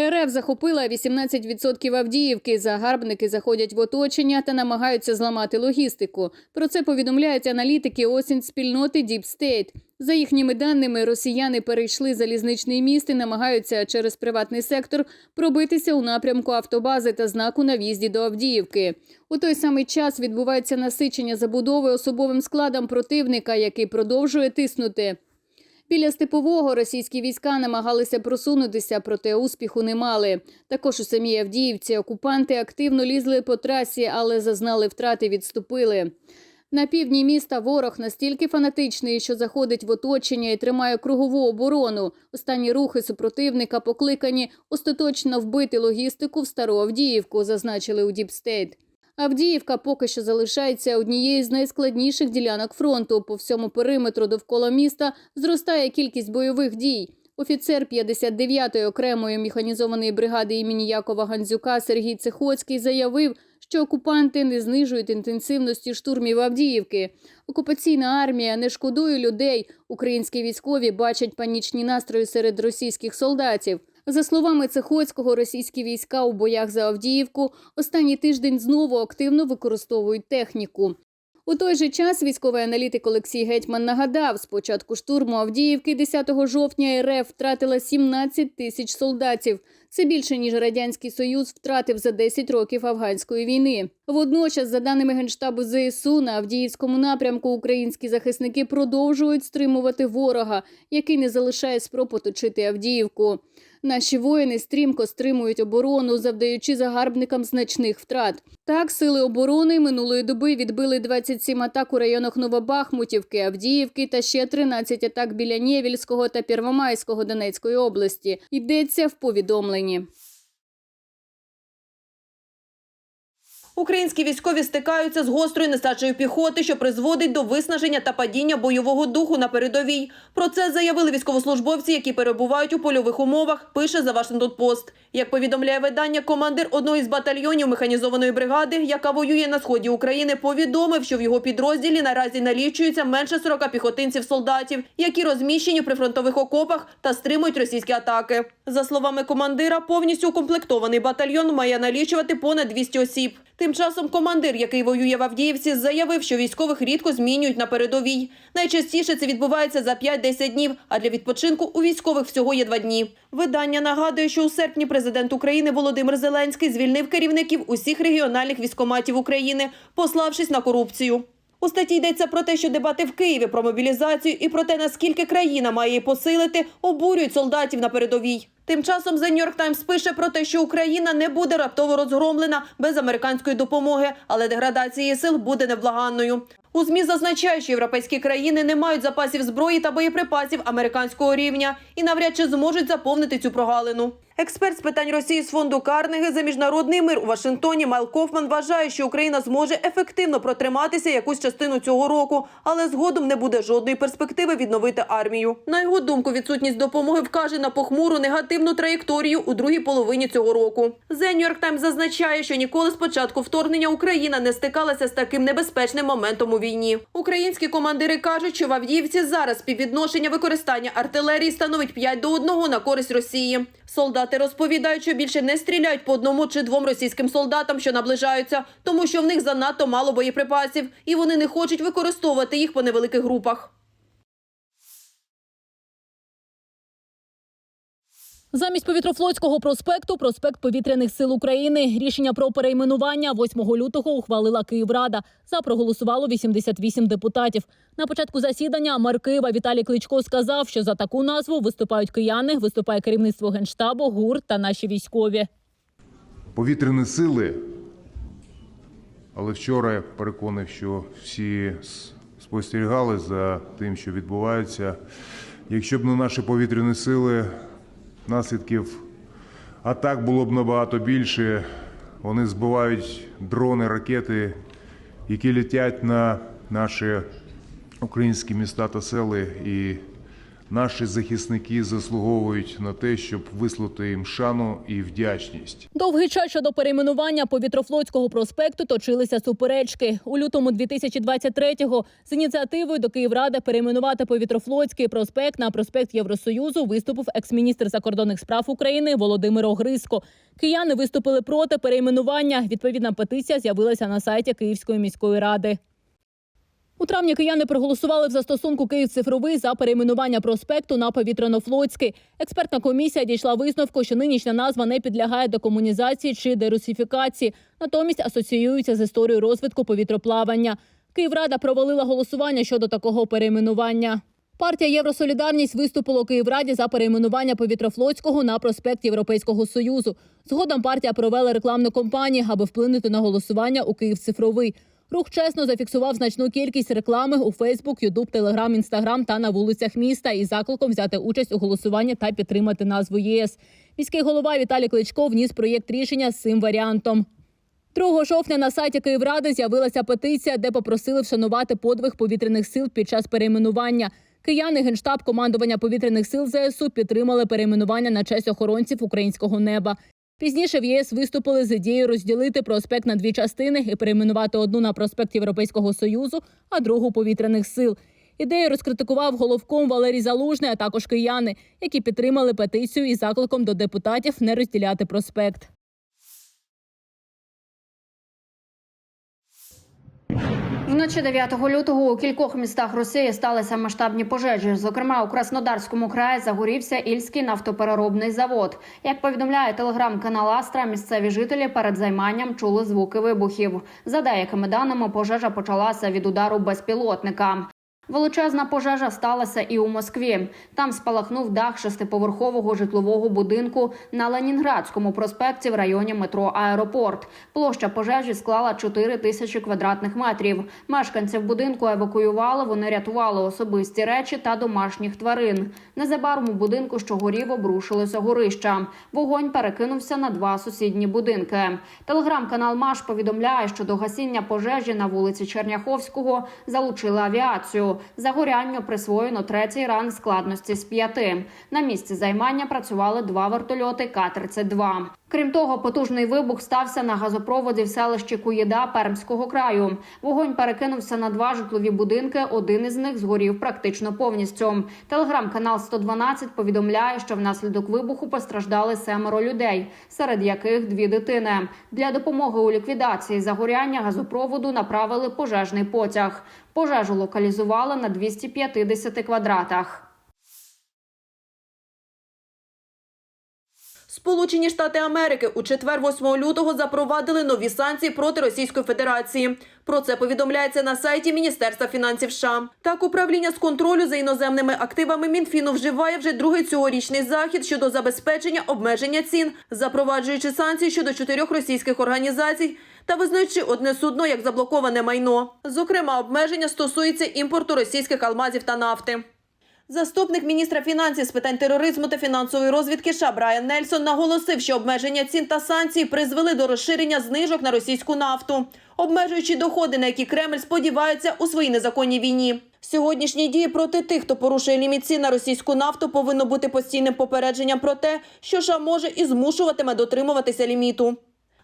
РФ захопила 18% Авдіївки. Загарбники заходять в оточення та намагаються зламати логістику. Про це повідомляють аналітики осінь спільноти Deep State. За їхніми даними, росіяни перейшли залізничний міст і намагаються через приватний сектор пробитися у напрямку автобази та знаку на в'їзді до Авдіївки. У той самий час відбувається насичення забудови особовим складом противника, який продовжує тиснути. Біля степового російські війська намагалися просунутися, проте успіху не мали. Також у самій Авдіївці окупанти активно лізли по трасі, але зазнали втрати, відступили. На півдні міста ворог настільки фанатичний, що заходить в оточення і тримає кругову оборону. Останні рухи супротивника покликані остаточно вбити логістику в Стару Авдіївку, зазначили у Діпстейт. Авдіївка поки що залишається однією з найскладніших ділянок фронту. По всьому периметру довкола міста зростає кількість бойових дій. Офіцер 59-ї окремої механізованої бригади імені Якова Гандзюка Сергій Цехоцький заявив, що окупанти не знижують інтенсивності штурмів Авдіївки. Окупаційна армія не шкодує людей. Українські військові бачать панічні настрої серед російських солдатів. За словами Цехоцького, російські війська у боях за Авдіївку останній тиждень знову активно використовують техніку. У той же час військовий аналітик Олексій Гетьман нагадав, з початку штурму Авдіївки 10 жовтня РФ втратила 17 тисяч солдатів. Це більше ніж радянський союз втратив за 10 років афганської війни. Водночас, за даними генштабу ЗСУ, на Авдіївському напрямку українські захисники продовжують стримувати ворога, який не залишає спроб оточити Авдіївку. Наші воїни стрімко стримують оборону, завдаючи загарбникам значних втрат. Так, сили оборони минулої доби відбили 27 атак у районах Новобахмутівки, Авдіївки та ще 13 атак біля Нєвільського та Первомайського Донецької області. Йдеться в повідомленні. Україні. Українські військові стикаються з гострою нестачею піхоти, що призводить до виснаження та падіння бойового духу на передовій. Про це заявили військовослужбовці, які перебувають у польових умовах. Пише за Вашингтон Пост. Як повідомляє видання, командир одної з батальйонів механізованої бригади, яка воює на сході України, повідомив, що в його підрозділі наразі налічується менше 40 піхотинців-солдатів, які розміщені в прифронтових окопах та стримують російські атаки. За словами командира, повністю укомплектований батальйон має налічувати понад 200 осіб. Тим часом командир, який воює в Авдіївці, заявив, що військових рідко змінюють на передовій. Найчастіше це відбувається за 5-10 днів, а для відпочинку у військових всього є два дні. Видання нагадує, що у серпні президент України Володимир Зеленський звільнив керівників усіх регіональних військоматів України, пославшись на корупцію. У статті йдеться про те, що дебати в Києві про мобілізацію і про те, наскільки країна має її посилити, обурюють солдатів на передовій. Тим часом The New York Times пише про те, що Україна не буде раптово розгромлена без американської допомоги, але деградація її сил буде невблаганною. У ЗМІ зазначають, що європейські країни не мають запасів зброї та боєприпасів американського рівня і навряд чи зможуть заповнити цю прогалину. Експерт з питань Росії з фонду Карнеги за міжнародний мир у Вашингтоні Майл Кофман вважає, що Україна зможе ефективно протриматися якусь частину цього року, але згодом не буде жодної перспективи відновити армію. На його думку, відсутність допомоги вкаже на похмуру негативну траєкторію у другій половині цього року. The New York Times зазначає, що ніколи з початку вторгнення Україна не стикалася з таким небезпечним моментом у війні. Українські командири кажуть, що в Авдіївці зараз співвідношення використання артилерії становить 5 до 1 на користь Росії. Солдати розповідають, що більше не стріляють по одному чи двом російським солдатам, що наближаються, тому що в них занадто мало боєприпасів, і вони не хочуть використовувати їх по невеликих групах. Замість повітрофлотського проспекту проспект повітряних сил України. Рішення про перейменування 8 лютого ухвалила Київрада. За проголосувало 88 депутатів. На початку засідання мер Києва Віталій Кличко сказав, що за таку назву виступають кияни, виступає керівництво генштабу, ГУР та наші військові. повітряні сили. Але вчора я переконаний, що всі спостерігали за тим, що відбувається. Якщо б не наші повітряні сили, наслідків атак було б набагато більше. Вони збивають дрони, ракети, які літять на наші українські міста та сели і Наші захисники заслуговують на те, щоб вислати їм шану і вдячність. Довгий час щодо перейменування повітрофлотського проспекту точилися суперечки. У лютому 2023-го з ініціативою до Київради перейменувати повітрофлотський проспект на проспект Євросоюзу виступив екс-міністр закордонних справ України Володимир Огриско. Кияни виступили проти перейменування. Відповідна петиція з'явилася на сайті Київської міської ради. У травні кияни проголосували в застосунку Київ цифровий за перейменування проспекту на повітряно-флотський. Експертна комісія дійшла висновку, що нинішня назва не підлягає декомунізації чи дерусифікації, натомість асоціюється з історією розвитку повітроплавання. Київрада провалила голосування щодо такого перейменування. Партія Євросолідарність виступила у Київраді за перейменування повітрофлотського на проспект Європейського союзу. Згодом партія провела рекламну кампанію, аби вплинути на голосування у Київ цифровий. Рух чесно зафіксував значну кількість реклами у Фейсбук, Ютуб, Телеграм, Інстаграм та на вулицях міста із закликом взяти участь у голосуванні та підтримати назву ЄС. Міський голова Віталій Кличко вніс проєкт рішення з цим варіантом. 2 жовтня на сайті Київради з'явилася петиція, де попросили вшанувати подвиг повітряних сил під час перейменування. Кияни генштаб командування повітряних сил ЗСУ підтримали перейменування на честь охоронців українського неба. Пізніше в ЄС виступили з ідеєю розділити проспект на дві частини і перейменувати одну на проспект Європейського союзу, а другу повітряних сил. Ідею розкритикував головком Валерій Залужний, а також кияни, які підтримали петицію із закликом до депутатів не розділяти проспект. Вночі 9 лютого у кількох містах Росії сталися масштабні пожежі. Зокрема, у Краснодарському краї загорівся Ільський нафтопереробний завод. Як повідомляє телеграм-канал Астра, місцеві жителі перед займанням чули звуки вибухів. За деякими даними, пожежа почалася від удару безпілотника. Величезна пожежа сталася і у Москві. Там спалахнув дах шестиповерхового житлового будинку на Ленінградському проспекті в районі метро Аеропорт. Площа пожежі склала 4 тисячі квадратних метрів. Мешканців будинку евакуювали. Вони рятували особисті речі та домашніх тварин. Незабаром у будинку, що горів, обрушилося горища. Вогонь перекинувся на два сусідні будинки. Телеграм-канал Маш повідомляє, що до гасіння пожежі на вулиці Черняховського залучили авіацію. Загорянню присвоєно третій ранг складності з п'яти. На місці займання працювали два вертольоти К-32. Крім того, потужний вибух стався на газопроводі в селищі Куєда Пермського краю. Вогонь перекинувся на два житлові будинки. Один із них згорів практично повністю. Телеграм-канал 112 повідомляє, що внаслідок вибуху постраждали семеро людей, серед яких дві дитини. Для допомоги у ліквідації загоряння газопроводу направили пожежний потяг. Пожежу локалізували на 250 квадратах. Сполучені Штати Америки у четвер 8 лютого запровадили нові санкції проти Російської Федерації. Про це повідомляється на сайті Міністерства фінансів США. Так, управління з контролю за іноземними активами Мінфіну вживає вже другий цьогорічний захід щодо забезпечення обмеження цін, запроваджуючи санкції щодо чотирьох російських організацій. Та визнаючи одне судно як заблоковане майно. Зокрема, обмеження стосується імпорту російських алмазів та нафти. Заступник міністра фінансів з питань тероризму та фінансової розвідки США Брайан Нельсон наголосив, що обмеження цін та санкцій призвели до розширення знижок на російську нафту, обмежуючи доходи, на які Кремль сподівається у своїй незаконній війні. Сьогоднішні дії проти тих, хто порушує ліміт цін на російську нафту, повинно бути постійним попередженням про те, що США може і змушуватиме дотримуватися ліміту.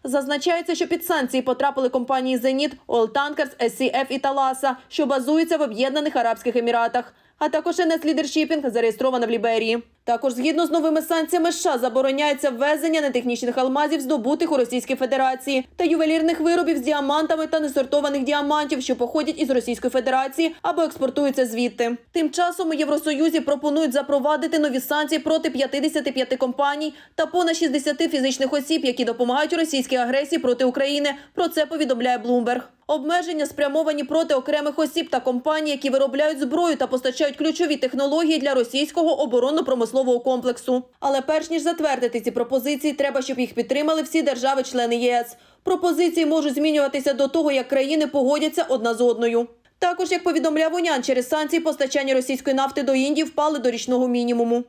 Зазначається, що під санкції потрапили компанії «Зеніт», «All Tankers», SCF і «Таласа», що базуються в Об'єднаних Арабських Еміратах, а також НС Лідершіпінг, зареєстрована в Ліберії. Також згідно з новими санкціями США забороняється ввезення нетехнічних алмазів, здобутих у Російській Федерації, та ювелірних виробів з діамантами та несортованих діамантів, що походять із Російської Федерації або експортуються звідти. Тим часом у Євросоюзі пропонують запровадити нові санкції проти 55 компаній та понад 60 фізичних осіб, які допомагають російській агресії проти України. Про це повідомляє Bloomberg. Обмеження спрямовані проти окремих осіб та компаній, які виробляють зброю та постачають ключові технології для російського оборонно-промислового комплексу. Але перш ніж затвердити ці пропозиції, треба, щоб їх підтримали всі держави-члени ЄС. Пропозиції можуть змінюватися до того, як країни погодяться одна з одною. Також, як повідомляв Унян, через санкції постачання російської нафти до Індії впали до річного мінімуму.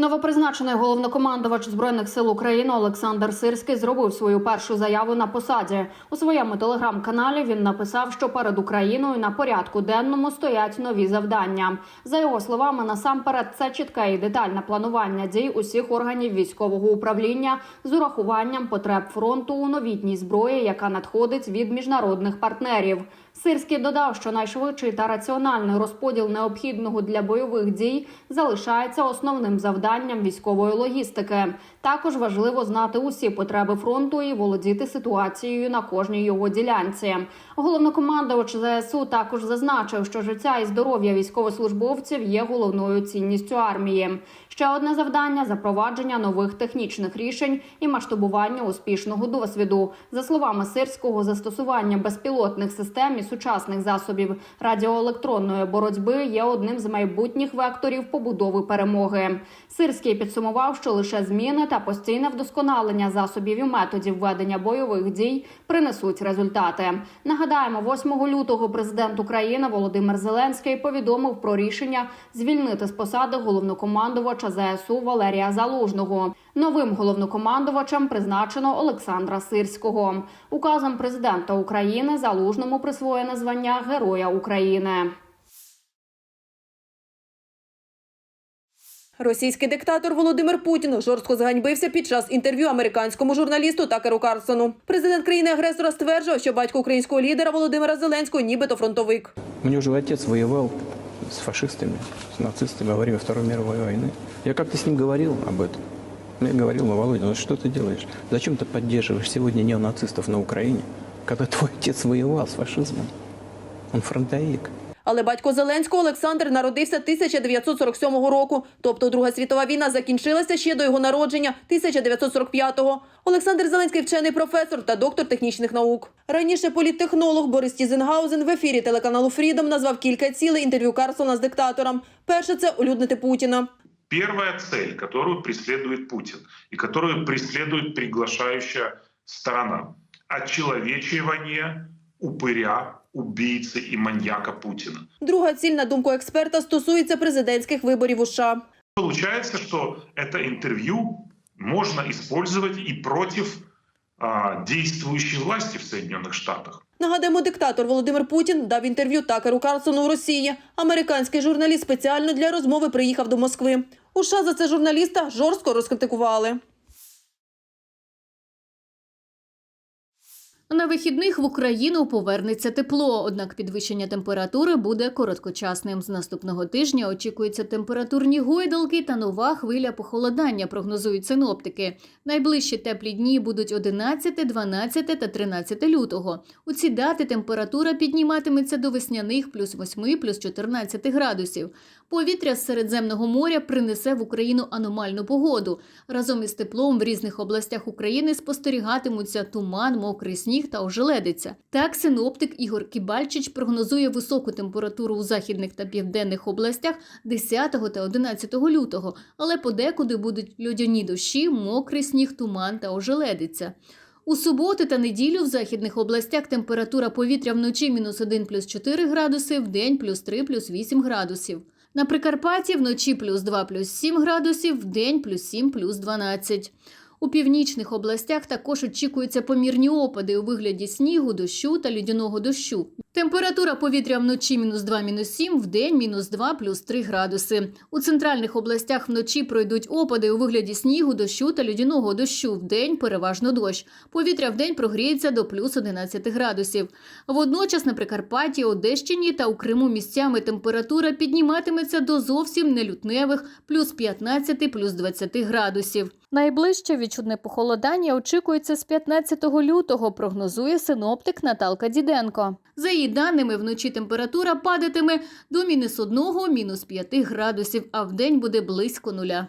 Новопризначений головнокомандувач збройних сил України Олександр Сирський зробив свою першу заяву на посаді. У своєму телеграм-каналі він написав, що перед Україною на порядку денному стоять нові завдання. За його словами, насамперед це чітке і детальне планування дій усіх органів військового управління з урахуванням потреб фронту у новітній зброї, яка надходить від міжнародних партнерів. Сирський додав, що найшвидший та раціональний розподіл необхідного для бойових дій залишається основним завданням військової логістики. Також важливо знати усі потреби фронту і володіти ситуацією на кожній його ділянці. Головнокомандувач ЗСУ також зазначив, що життя і здоров'я військовослужбовців є головною цінністю армії. Ще одне завдання запровадження нових технічних рішень і масштабування успішного досвіду. За словами Сирського, застосування безпілотних систем і сучасних засобів радіоелектронної боротьби є одним з майбутніх векторів побудови перемоги. Сирський підсумував, що лише зміни та постійне вдосконалення засобів і методів ведення бойових дій принесуть результати. Нагадаємо, 8 лютого президент України Володимир Зеленський повідомив про рішення звільнити з посади головнокомандувача ЗСУ Валерія Залужного. Новим головнокомандувачем призначено Олександра Сирського. Указом президента України Залужному присвоєне звання Героя України. Російський диктатор Володимир Путін жорстко зганьбився під час інтерв'ю американському журналісту Такеру Карсону. Президент країни-агресора стверджував, що батько українського лідера Володимира Зеленського нібито фронтовик. У него же отец воевал с фашистами, с нацистами во время Второй мировой войны. Я как-то с ним говорил об этом. Я говорил, ну, Володя, ну что ты делаешь? Зачем ты поддерживаешь сегодня неонацистов на Украине, когда твой отец воевал с фашизмом? Он фронтовик. Але батько Зеленського Олександр народився 1947 року, тобто Друга світова війна закінчилася ще до його народження 1945-го. Олександр Зеленський вчений професор та доктор технічних наук. Раніше політтехнолог Борис Тізенгаузен в ефірі телеканалу Фрідом назвав кілька цілей інтерв'ю Карсона з диктатором. Перше це улюднити Путіна. Первая цель, которую преследует Путин и которую преследует приглашающая сторона – очеловечивание упыря, убийцы и маньяка Путина. Друга ціль, на думку експерта, стосується президентських виборів у США. Получается, что это интервью можно использовать и против а, действующей власти в Соединенных Штатах. Нагадаємо, диктатор Володимир Путін дав інтерв'ю Такеру Карлсону у Росії. Американський журналіст спеціально для розмови приїхав до Москви. У США за це журналіста жорстко розкритикували. На вихідних в Україну повернеться тепло, однак підвищення температури буде короткочасним. З наступного тижня очікуються температурні гойдалки та нова хвиля похолодання, прогнозують синоптики. Найближчі теплі дні будуть 11, 12 та 13 лютого. У ці дати температура підніматиметься до весняних плюс 8, плюс 14 градусів. Повітря з Середземного моря принесе в Україну аномальну погоду. Разом із теплом в різних областях України спостерігатимуться туман, мокрий сніг та ожеледиця. Так, синоптик Ігор Кібальчич прогнозує високу температуру у західних та південних областях 10 та 11 лютого, але подекуди будуть льодяні дощі, мокрий сніг, туман та ожеледиця. У суботу та неділю в західних областях температура повітря вночі мінус 1 плюс 4 градуси, в день плюс 3 плюс 8 градусів. На Прикарпатті вночі плюс 2 плюс 7 градусів, в день плюс 7 плюс 12. У північних областях також очікуються помірні опади у вигляді снігу, дощу та льодяного дощу. Температура повітря вночі мінус 2, мінус 7, в день мінус 2, плюс 3 градуси. У центральних областях вночі пройдуть опади у вигляді снігу, дощу та льодяного дощу. В день переважно дощ. Повітря в день прогріється до плюс 11 градусів. Водночас на Прикарпатті, Одещині та у Криму місцями температура підніматиметься до зовсім нелютневих плюс 15, плюс 20 градусів. Найближче відчутне похолодання очікується з 15 лютого, прогнозує синоптик Наталка Діденко. За її даними, вночі температура падатиме до мінус 1, мінус 5 градусів, а вдень буде близько нуля.